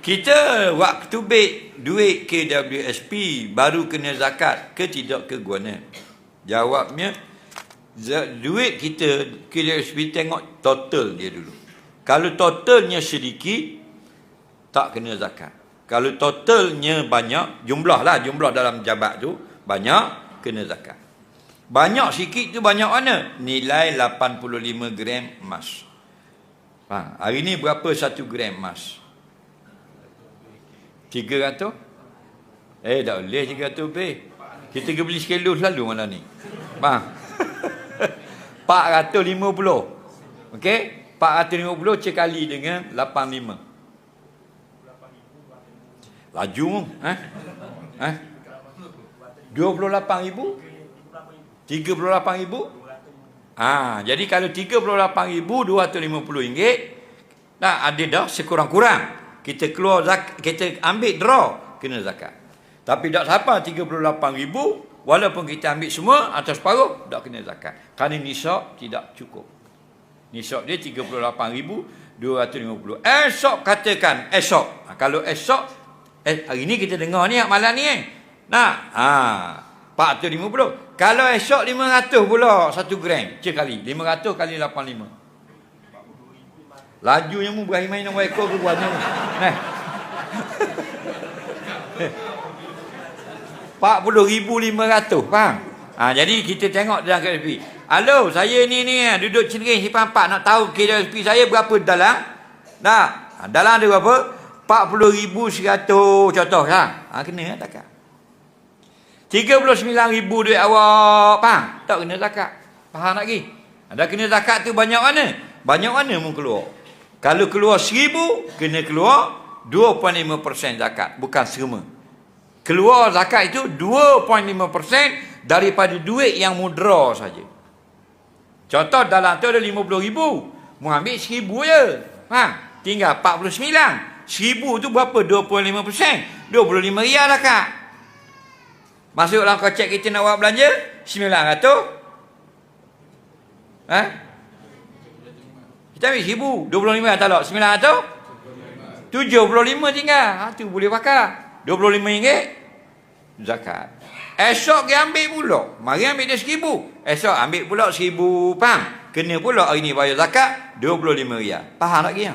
Kita waktu beg duit KWSP baru kena zakat ke tidak ke guana? Jawabnya duit kita KWSP tengok total dia dulu. Kalau totalnya sedikit tak kena zakat. Kalau totalnya banyak, jumlah lah jumlah dalam jabat tu banyak kena zakat. Banyak sikit tu banyak mana? Nilai 85 gram emas. Ha, hari ni berapa 1 gram emas? 300? Eh, tak boleh 300 lebih. Kita pergi beli sekilo selalu malam ni. Faham? 450. Okey? 450 cekali dengan 85. Laju. Eh? Eh? 28 ribu? 38 ribu? Ha, jadi kalau 38 ribu 250 ringgit, nah ada dah sekurang-kurang. Kita keluar zak, kita ambil draw, kena zakat. Tapi tak siapa 38 ribu, walaupun kita ambil semua atau separuh, tak kena zakat. Kerana nisab tidak cukup. Nisab dia 38 ribu 250. Esok katakan, esok. Ha, kalau esok, eh, hari ni kita dengar ni malam ni eh. Nah, ha, 450. Kalau esok 500 pula 1 gram cekali. 500 kali 85. Laju mu berakhir main nombor ekor ke buat ni. Nah. 40,500 faham? Ha, jadi kita tengok dalam KSP. Halo, saya ni ni duduk cengeng simpan 4 nak tahu KSP saya berapa dalam? Nah, ha, dalam ada berapa? 40,100 contoh kan? Ha, kena tak? 39 ribu duit awak faham? Tak kena zakat. Faham lagi? Ada kena zakat tu banyak mana? Banyak mana mu keluar? Kalau keluar seribu, kena keluar 2.5% zakat. Bukan semua. Keluar zakat itu 2.5% daripada duit yang mudra saja. Contoh dalam tu ada 50 ribu. Mu ambil seribu je. Faham? Tinggal 49. Seribu tu berapa? 2.5%. 25 riyal zakat. Masuk dalam kocek kita nak buat belanja 900 Ha? Kita ambil seribu 25 tak tak 900 75 tinggal. Ha, tu boleh pakai. 25 ringgit Zakat. Esok dia ambil pula. Mari ambil dia seribu. Esok ambil pula seribu Faham? Kena pula hari ni bayar zakat 25 riyal Faham lagi ya?